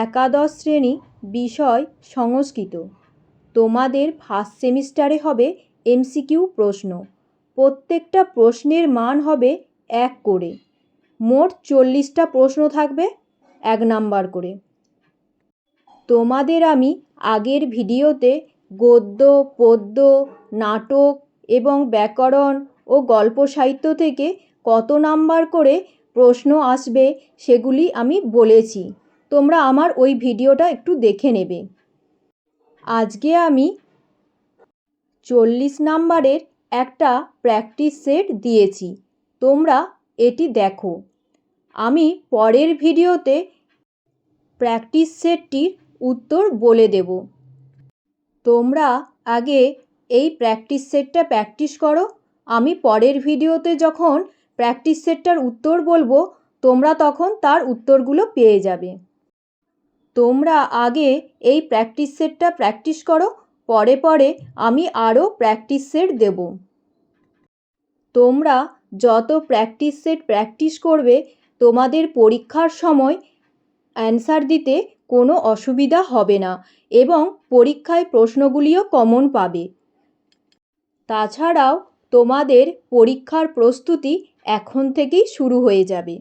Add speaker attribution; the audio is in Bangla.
Speaker 1: একাদশ শ্রেণি বিষয় সংস্কৃত। তোমাদের ফার্স্ট সেমিস্টারে হবে এমসিকিউ প্রশ্ন। প্রত্যেকটা প্রশ্নের মান হবে এক করে। মোট চল্লিশটা প্রশ্ন থাকবে এক নাম্বার করে। তোমাদের আমি আগের ভিডিওতে গদ্য, পদ্য, নাটক এবং ব্যাকরণ ও গল্প সাহিত্য থেকে কত নাম্বার করে প্রশ্ন আসবে সেগুলি আমি বলেছি। তোমরা আমার ওই ভিডিওটা একটু দেখে নেবে। আজকে আমি চল্লিশ নাম্বারের একটা প্র্যাকটিস সেট দিয়েছি। তোমরা এটি দেখো। আমি পরের ভিডিওতে প্র্যাকটিস সেটটির উত্তর বলে দেব। তোমরা আগে এই প্র্যাকটিস সেটটা প্র্যাকটিস করো। আমি পরের ভিডিওতে যখন প্র্যাকটিস সেটটার উত্তর বলব, তোমরা তখন তার উত্তরগুলো পেয়ে যাবে। তোমরা আগে এই প্র্যাকটিস সেটটা প্র্যাকটিস করো, পরে পরে আমি আরও প্র্যাকটিস সেট দেব। তোমরা যত প্র্যাকটিস সেট প্র্যাকটিস করবে, তোমাদের পরীক্ষার সময় অ্যান্সার দিতে কোনো অসুবিধা হবে না এবং পরীক্ষায় প্রশ্নগুলিও কমন পাবে। তাছাড়াও তোমাদের পরীক্ষার প্রস্তুতি এখন থেকেই শুরু হয়ে যাবে।